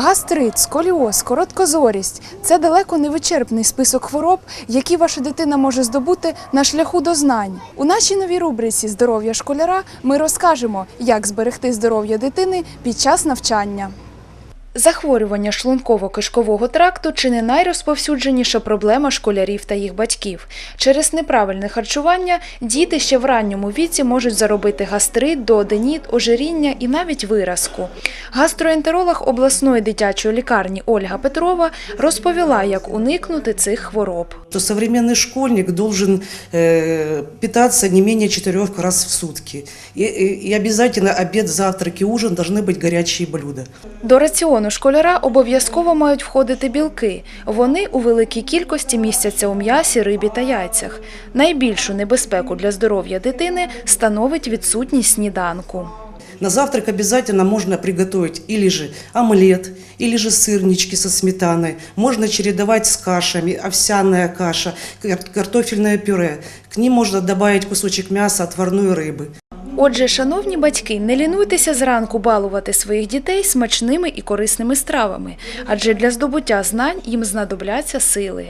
Гастрит, сколіоз, короткозорість це далеко не вичерпний список хвороб, які ваша дитина може здобути на шляху до знань. У нашій новій рубриці Здоров'я школяра ми розкажемо, як зберегти здоров'я дитини під час навчання. Захворювання шлунково-кишкового тракту чи не найрозповсюдженіша проблема школярів та їх батьків. Через неправильне харчування діти ще в ранньому віці можуть заробити гастрит, дооденіт, ожиріння і навіть виразку. Гастроентеролог обласної дитячої лікарні Ольга Петрова розповіла, як уникнути цих хвороб. то современный школьник должен э, питаться не менее четырех раз в сутки. И, и- и обязательно обед, завтрак и ужин должны быть горячие блюда. До раціону школяра обов'язково мають входити білки. Вони у великій кількості містяться у м'ясі, рибі та яйцях. Найбільшу небезпеку для здоров'я дитини становить відсутність сніданку. На завтрак обязательно можно приготовить или же омлет, или же сырнички со сметаной. Можно чередовать с кашами, овсяная каша, кар- картофельное пюре. К ним можно добавить кусочек мяса, отварной рыбы. Отже, шановні батьки, не лінуйтеся зранку балувати своїх дітей смачними і корисними стравами, адже для здобуття знань їм знадобляться сили.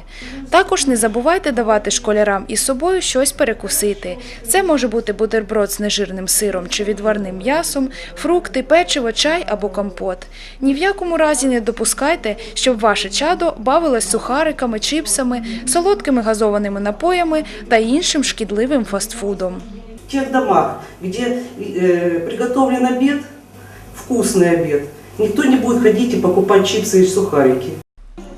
Також не забувайте давати школярам із собою щось перекусити. Це може бути бутерброд з нежирним сиром чи відварним м'ясом, фрукти, печиво, чай або компот. Ні в якому разі не допускайте, щоб ваше чадо бавилось сухариками, чипсами, солодкими газованими напоями та іншим шкідливим фастфудом В тех домах, где э, приготовлен обед, вкусный обед, никто не будет ходить и покупать чипсы и сухарики.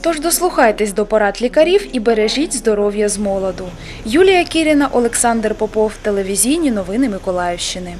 Тож дослухайтесь до порад лікарів і бережіть здоров'я з молоду. Юлія Кіріна, Олександр Попов, телевізійні новини Миколаївщини.